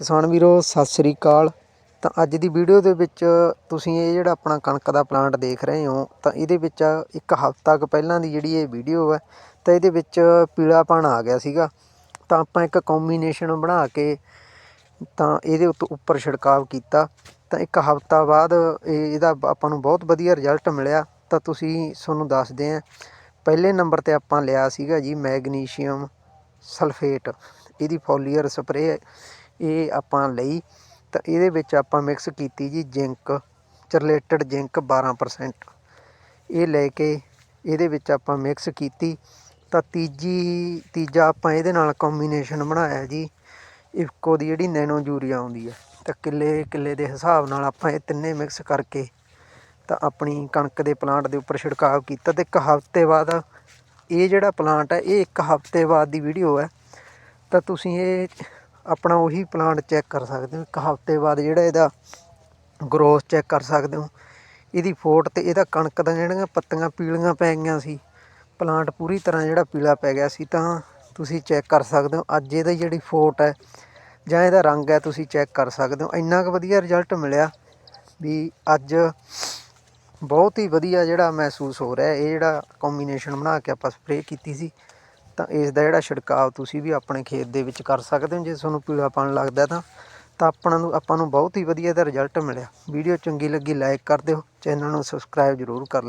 ਕਿਸਾਨ ਵੀਰੋ, ਸਤਿ ਸ੍ਰੀ ਅਕਾਲ। ਤਾਂ ਅੱਜ ਦੀ ਵੀਡੀਓ ਦੇ ਵਿੱਚ ਤੁਸੀਂ ਇਹ ਜਿਹੜਾ ਆਪਣਾ ਕਣਕ ਦਾ ਪਲਾਂਟ ਦੇਖ ਰਹੇ ਹੋ, ਤਾਂ ਇਹਦੇ ਵਿੱਚ ਇੱਕ ਹਫ਼ਤਾ ਕੁ ਪਹਿਲਾਂ ਦੀ ਜਿਹੜੀ ਇਹ ਵੀਡੀਓ ਹੈ, ਤਾਂ ਇਹਦੇ ਵਿੱਚ ਪੀਲਾਪਣ ਆ ਗਿਆ ਸੀਗਾ। ਤਾਂ ਆਪਾਂ ਇੱਕ ਕੰਬੀਨੇਸ਼ਨ ਬਣਾ ਕੇ ਤਾਂ ਇਹਦੇ ਉੱਤੇ, ਉੱਪਰ ਛਿੜਕਾਵ ਕੀਤਾ। ਤਾਂ ਇੱਕ ਹਫ਼ਤਾ ਬਾਅਦ ਇਹ, ਇਹਦਾ ਆਪਾਂ ਨੂੰ ਬਹੁਤ ਵਧੀਆ ਰਿਜ਼ਲਟ ਮਿਲਿਆ। ਤਾਂ ਤੁਸੀਂ ਤੁਹਾਨੂੰ ਦੱਸਦੇ ਹਾਂ ਪਹਿਲੇ ਨੰਬਰ ਤੇ ਆਪਾਂ ਲਿਆ ਸੀਗਾ ਜੀ, ਮੈਗਨੀਸ਼ੀਅਮ ਸਲਫੇਟ। ਇਹਦੀ ਫੋਲੀਅਰ ਸਪਰੇਅ ਇਹ ਆਪਾਂ ਲਈ, ਤਾਂ ਇਹਦੇ ਵਿੱਚ ਆਪਾਂ ਮਿਕਸ ਕੀਤੀ ਜੀ ਜ਼ਿੰਕ ਚਰਲੇਟਡ ਜ਼ਿੰਕ 12% ਇਹ ਲੈ ਕੇ ਇਹਦੇ ਵਿੱਚ ਆਪਾਂ ਮਿਕਸ ਕੀਤੀ। ਤਾਂ ਤੀਜੀ, ਤੀਜਾ ਆਪਾਂ ਇਹਦੇ ਨਾਲ ਕੰਬੀਨੇਸ਼ਨ ਬਣਾਇਆ ਜੀ। ਇਫਕੋ ਦੀ ਜਿਹੜੀ ਨੈਨੋ ਯੂਰੀਆ ਆਉਂਦੀ ਹੈ ਤਾਂ ਕਿੱਲੇ ਕਿੱਲੇ ਦੇ ਹਿਸਾਬ ਨਾਲ ਆਪਾਂ ਇਹ ਤਿੰਨੇ ਮਿਕਸ ਕਰਕੇ ਤਾਂ ਆਪਣੀ ਕਣਕ ਦੇ ਪਲਾਂਟ ਦੇ ਉੱਪਰ ਛਿੜਕਾਅ ਕੀਤਾ ਤੇ ਇੱਕ ਹਫ਼ਤੇ ਬਾਅਦ ਇਹ ਜਿਹੜਾ ਪਲਾਂਟ ਹੈ ਇਹ ਇੱਕ ਹਫ਼ਤੇ ਬਾਅਦ ਦੀ ਵੀਡੀਓ ਹੈ ਤਾਂ ਤੁਸੀਂ ਇਹ ਆਪਣਾ ਉਹੀ ਪਲਾਂਟ ਚੈੱਕ ਕਰ ਸਕਦੇ ਹੋ। ਇੱਕ ਹਫ਼ਤੇ ਬਾਅਦ ਜਿਹੜਾ ਇਹਦਾ ਗਰੋਥ ਚੈੱਕ ਕਰ ਸਕਦੇ ਹੋ। ਇਹਦੀ ਫੋਟ ਤੇ ਇਹਦਾ ਕਣਕ ਦਾ ਜਿਹੜੀਆਂ ਪੱਤੀਆਂ ਪੀਲੀਆਂ ਪੈ ਗਈਆਂ ਸੀ ਪਲਾਂਟ ਪੂਰੀ ਤਰ੍ਹਾਂ ਜਿਹੜਾ ਪੀਲਾ ਪੈ ਗਿਆ ਸੀ ਤਾਂ ਤੁਸੀਂ ਚੈੱਕ ਕਰ ਸਕਦੇ ਹੋ। ਅੱਜ ਇਹਦੀ ਜਿਹੜੀ ਫੋਟ ਹੈ ਜਾਂ ਇਹਦਾ ਰੰਗ ਹੈ ਤੁਸੀਂ ਚੈੱਕ ਕਰ ਸਕਦੇ ਹੋ। ਇੰਨਾ ਕੁ ਵਧੀਆ ਰਿਜ਼ਲਟ ਮਿਲਿਆ ਵੀ ਅੱਜ ਬਹੁਤ ਹੀ ਵਧੀਆ ਜਿਹੜਾ ਮਹਿਸੂਸ ਹੋ ਰਿਹਾ। ਇਹ ਜਿਹੜਾ ਕੰਬੀਨੇਸ਼ਨ ਬਣਾ ਕੇ ਆਪਾਂ ਸਪਰੇਅ ਕੀਤੀ ਸੀ। ਤਾਂ ਇਸ ਦਾ ਜਿਹੜਾ ਛਿੜਕਾਅ ਤੁਸੀਂ ਵੀ ਆਪਣੇ ਖੇਤ ਦੇ ਵਿੱਚ ਕਰ ਸਕਦੇ ਹੋ, ਜੇ ਤੁਹਾਨੂੰ ਪੀਲਾਪਣ ਲੱਗਦਾ ਤਾਂ ਤਾਂ ਆਪਣਾ ਨੂੰ, ਆਪਾਂ ਨੂੰ ਬਹੁਤ ਹੀ ਵਧੀਆ ਦਾ ਰਿਜ਼ਲਟ ਮਿਲਿਆ। ਵੀਡੀਓ ਚੰਗੀ ਲੱਗੀ ਲਾਈਕ ਕਰ ਦਿਓ, ਚੈਨਲ ਨੂੰ ਸਬਸਕ੍ਰਾਈਬ ਜ਼ਰੂਰ ਕਰ ਲਿਓ।